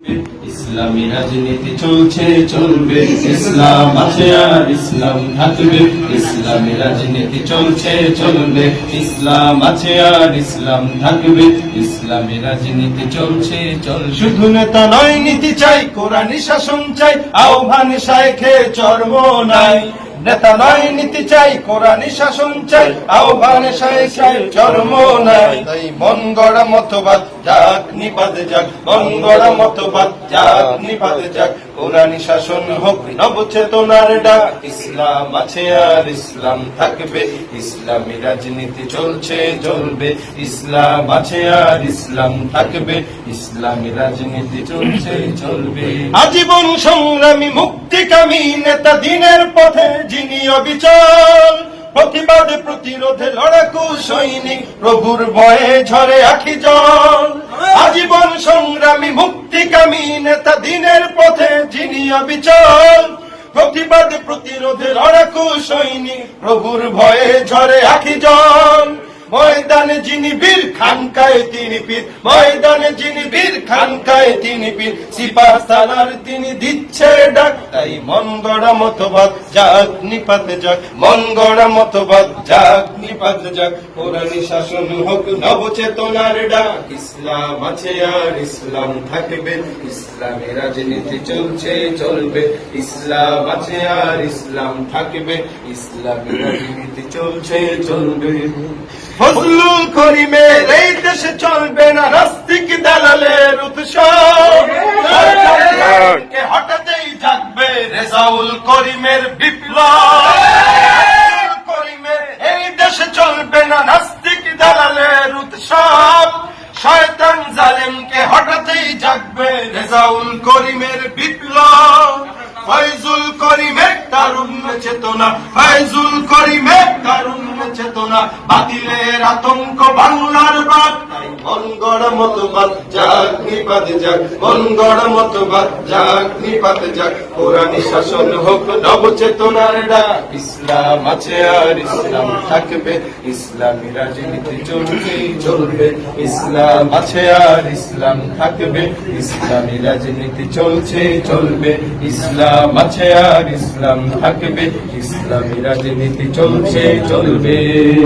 ইসলামী রাজনীতি চলছে, চলবে। ইসলাম আছে আর ইসলাম থাকবে। ইসলামী রাজনীতি চলছে, চলবে। ইসলাম আছে আর ইসলাম থাকবে। ইসলামী রাজনীতি চলছে চল শুধু নেতা নয়, নীতি চাই কোরআনী শাসন চাই, আহ্বান শাইখে চর্ম নাই। নেতা নয় নীতি চাই কোরআনী শাসন চাই আহ্বান চর্ম নাই। তাই মন গড়া মতবাদ যাক নিপাত যাক। মন গড়া মতবাদ যাক নিপাত যাক। কোরআনী শাসন হোক নবচেতনার ডাক। ইসলাম আছে আর ইসলাম থাকবে। ইসলামী রাজনীতি চলছে চলবে। ইসলাম আছে আর ইসলাম থাকবে। ইসলামী রাজনীতি চলছে চলবে। আজীবন সংগ্রামী মুক্তিকামী নেতা দিনের পথে যিনি অবিচল, প্রতিবাদে প্রতিরোধে লড়াকু সৈনিক প্রভুর ভয়ে ঝরে আখি জল। আজীবন সংগ্রামী, মুক্তিকামী নেতা দিনের পথে যিনি অবিচল, প্রতিবাদে প্রতিরোধে লড়াকু সৈনিক প্রভুর ভয়ে ঝরে আখি জল। ময়দানে যিনি বীর খানকায় তিনি পীর। ময়দানে যিনি বীর খানকায় তিনি পীর। সিপাহ সালার তিনি দিচ্ছে ডাক, তাই মন মতবাদ যাক নিপাতে যাক মন মতবাদ যাক নিপাতে যাক কোরআনী শাসন হোক নবচেতনার ডাক। ইসলাম আছে আর ইসলাম থাকবে। ইসলামী রাজনীতি চলছে, চলবে। ইসলাম আছে আর ইসলাম থাকবে। ইসলামী রাজনীতি চলছে, চলবে। ফজলুল করিমের এই দেশে চলবে না নাস্তিক দালালের উৎসব। হঠাতেই জাগবে রেজাউল করিমের বিপ্লব। করিমের এই দেশে চলবে না নাস্তিক দালালের উৎসব। শয়তান জালেমকে হঠাতেই জাগবে রেজাউল করিমের বিপ্লব। ফয়জুল করিমের তারুণ্য চেতনা, ফয়জুল করিমের চেতনা বাতিলের আতঙ্ক বাংলার বাদ। তাই মন গড়া মতবাদ যাক নিপাত যাক। মন গড়া মতবাদ যাক নিপাত যাক। কোরআনী শাসন হোক নবচেতনার ডাক। ইসলাম আছে আর ইসলাম থাকবে ইসলামী রাজনীতি চলবে চলবে। ইসলাম আছে আর ইসলাম থাকবে ইসলামী রাজনীতি চলছে চলবে। ইসলাম আছে আর ইসলাম থাকবে ইসলামী রাজনীতি চলছে চলবে।